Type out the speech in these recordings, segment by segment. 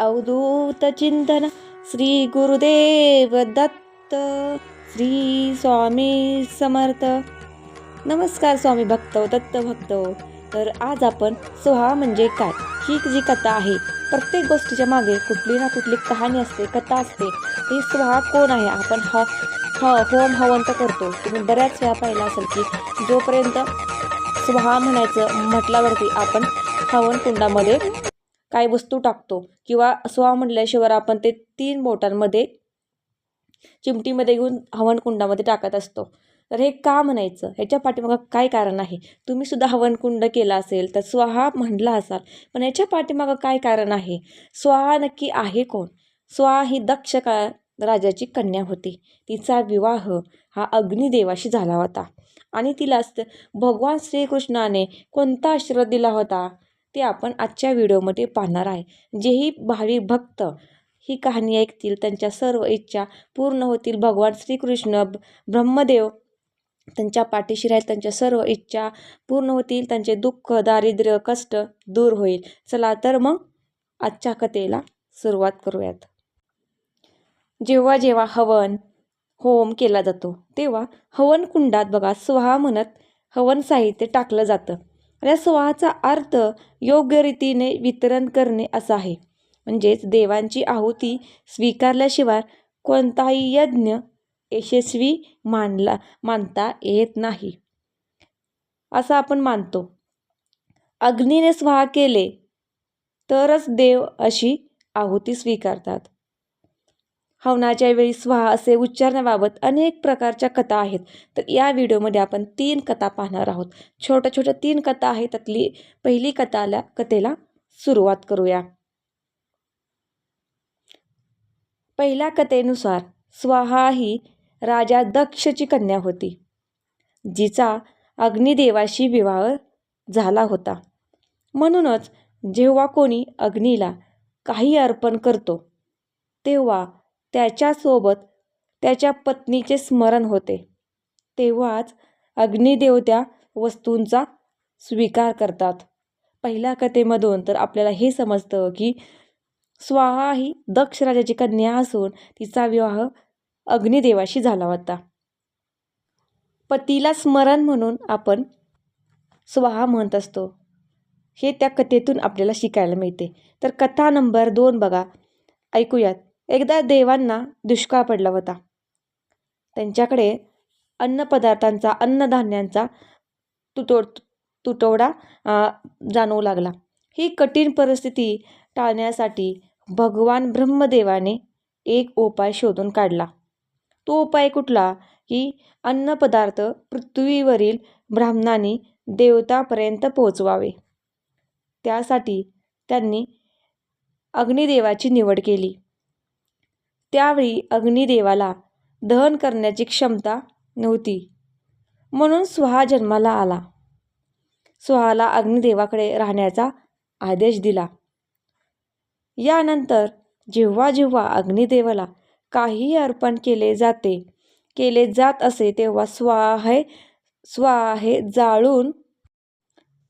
अवधूत चिंतन श्री गुरुदेव दत्त श्री स्वामी समर्थ. नमस्कार स्वामी भक्त दत्त भक्त. तर आज आपण सोहा म्हणजे काय? ही जी कथा आहे प्रत्येक गोष्टीच्या मागे कुठली ना कुठली कहाणी असते कथा असते. ती सोहा कोण आहे? आपण ह ह होम हवंत करतो. तुम्ही बऱ्याच वेळा पाहिला असेल की जोपर्यंत सुहा म्हणायचं म्हटल्यावरती आपण हवन कुंडामध्ये काय वस्तू टाकतो. किंवा स्वा म्हटल्याशिवाय आपण ते तीन बोटांमध्ये चिमटीमध्ये घेऊन हवनकुंडामध्ये टाकत असतो. तर हे का म्हणायचं? ह्याच्या पाठीमागं काय कारण आहे? तुम्ही सुद्धा हवनकुंड केला असेल तर स्वाहा म्हटला असाल. पण याच्या पाठीमागं काय कारण आहे? स्वाहा नक्की आहे कोण? स्वाहा ही दक्ष का राजाची कन्या होती. तिचा विवाह हा अग्निदेवाशी झाला होता. आणि तिला भगवान श्रीकृष्णाने कोणता आशीर्वाद दिला होता? ते आपण आजच्या व्हिडिओमध्ये पाहणार आहे. जेही भावी भक्त ही कहाणी ऐकतील त्यांच्या सर्व इच्छा पूर्ण होतील. भगवान श्रीकृष्ण ब्रह्मदेव त्यांच्या पाठीशी राहील त्यांच्या सर्व इच्छा पूर्ण होतील त्यांचे दुःख दारिद्र्य कष्ट दूर होईल. चला तर मग आजच्या कथेला सुरुवात करूयात. जेव्हा जेव्हा हवन होम केला जातो तेव्हा हवन कुंडात बघा स्वाहा म्हणत हवन साहित्य टाकलं जातं. या स्वाहाचा अर्थ योग्य रीतीने वितरण करणे असा आहे. म्हणजेच देवांची आहुती स्वीकारल्याशिवाय कोणताही यज्ञ यशस्वी मानला मानता येत नाही असं आपण मानतो. अग्नीने स्वाहा केले तरच देव अशी आहुती स्वीकारतात. हवनाच्या वेळी स्वाहा असे उच्चारण्याबाबत अनेक प्रकारच्या कथा आहेत. तर या व्हिडिओमध्ये आपण तीन कथा पाहणार आहोत. छोट्या छोट्या तीन कथा आहेत. त्यातली पहिली कथाला कथेला सुरुवात करूया. पहिल्या कथेनुसार स्वाहा ही राजा दक्षची कन्या होती जिचा अग्निदेवाशी विवाह झाला होता. म्हणूनच जेव्हा कोणी अग्नीला काही अर्पण करतो तेव्हा त्याच्यासोबत त्याच्या पत्नीचे स्मरण होते. तेव्हाच अग्निदेव त्या वस्तूंचा स्वीकार करतात. पहिल्या कथेमधून तर आपल्याला हे समजतं की स्वाहा ही दक्ष राजाची कन्या असून तिचा विवाह अग्निदेवाशी झाला होता. पतीला स्मरण म्हणून आपण स्वाहा म्हणत असतो. हे त्या कथेतून आपल्याला शिकायला मिळते. तर कथा नंबर दोन बघा. ऐकूयात. एकदा देवांना दुष्काळ पडला होता. त्यांच्याकडे अन्नपदार्थांचा अन्नधान्यांचा तुटोड तुटवडा जाणवू लागला. ही कठीण परिस्थिती टाळण्यासाठी भगवान ब्रह्मदेवाने एक उपाय शोधून काढला. तो उपाय कुठला? की अन्नपदार्थ पृथ्वीवरील ब्राह्मणांनी देवतापर्यंत पोहोचवावे. त्यासाठी त्यांनी अग्निदेवाची निवड केली. त्यावेळी अग्निदेवाला दहन करण्याची क्षमता नव्हती. म्हणून स्वहा जन्माला आला. स्वहाला अग्निदेवाकडे राहण्याचा आदेश दिला. यानंतर जेव्हा जेव्हा अग्निदेवाला काही अर्पण केले जाते केले जात असे तेव्हा स्वाहे स्वाहे जाळून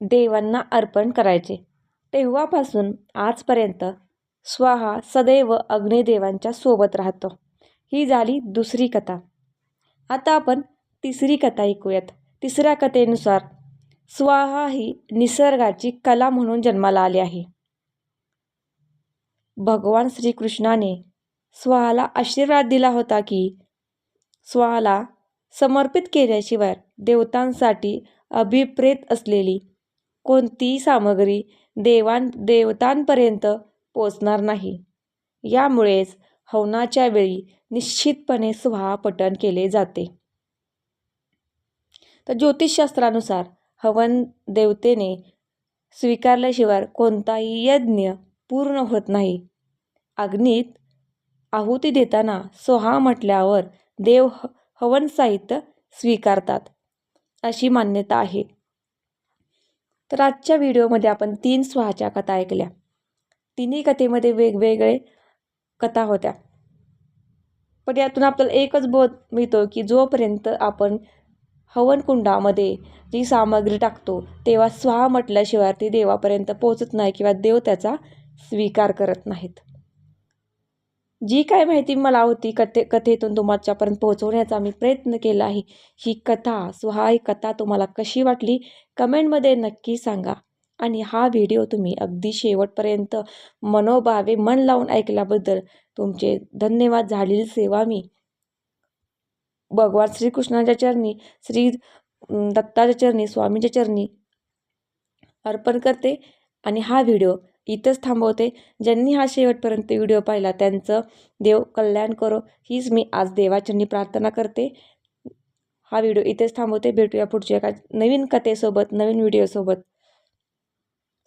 देवांना अर्पण करायचे. तेव्हापासून आजपर्यंत स्वाहा सदैव अग्निदेवांच्या सोबत राहतो. ही झाली दुसरी कथा. आता आपण तिसरी कथा ऐकूयात. तिसऱ्या कथेनुसार स्वाहा ही निसर्गाची कला म्हणून जन्माला आली आहे. भगवान श्रीकृष्णाने स्वाहाला आशीर्वाद दिला होता की स्वाहाला समर्पित केल्याशिवाय देवतांसाठी अभिप्रेत असलेली कोणतीही सामग्री देवां देवतांपर्यंत पोचणार नाही. यामुळेच हवनाच्या वेळी निश्चितपणे स्वाहा पठण केले जाते. तर ज्योतिषशास्त्रानुसार हवन देवतेने स्वीकारल्याशिवाय कोणताही यज्ञ पूर्ण होत नाही. अग्नीत आहुती देताना सोहा म्हटल्यावर देव हवन साहित्य स्वीकारतात अशी मान्यता आहे. तर आजच्या व्हिडिओमध्ये आपण तीन स्वाहाच्या कथा ऐकल्या. तिन्ही कथेमध्ये वेगवेगळे कथा होत्या. पण यातून आपल्याला एकच बोध मिळतो की जोपर्यंत आपण हवनकुंडामध्ये जी सामग्री टाकतो तेव्हा स्वाहा म्हटल्याशिवाय ती देवापर्यंत पोचत नाही किंवा देव त्याचा स्वीकार करत नाहीत. जी काय माहिती मला होती कथे कथेतून तुमच्यापर्यंत पोहोचवण्याचा मी प्रयत्न केला आहे. ही कथा स्वहा ही कथा तुम्हाला कशी वाटली? कमेंटमध्ये नक्की सांगा. आणि हा व्हिडिओ तुम्ही अगदी शेवटपर्यंत मनोभावे मन लावून ऐकल्याबद्दल तुमचे धन्यवाद. झालेली सेवा मी भगवान श्रीकृष्णाच्या चरणी श्री दत्ताच्या चरणी स्वामीच्या चरणी अर्पण करते आणि हा व्हिडिओ इथंच थांबवते. ज्यांनी हा शेवटपर्यंत व्हिडिओ पाहिला त्यांचं देव कल्याण करो. हीच मी आज देवाचरणी प्रार्थना करते. हा व्हिडिओ इथेच थांबवते. भेटूया पुढच्या एका नवीन कथेसोबत नवीन व्हिडिओसोबत.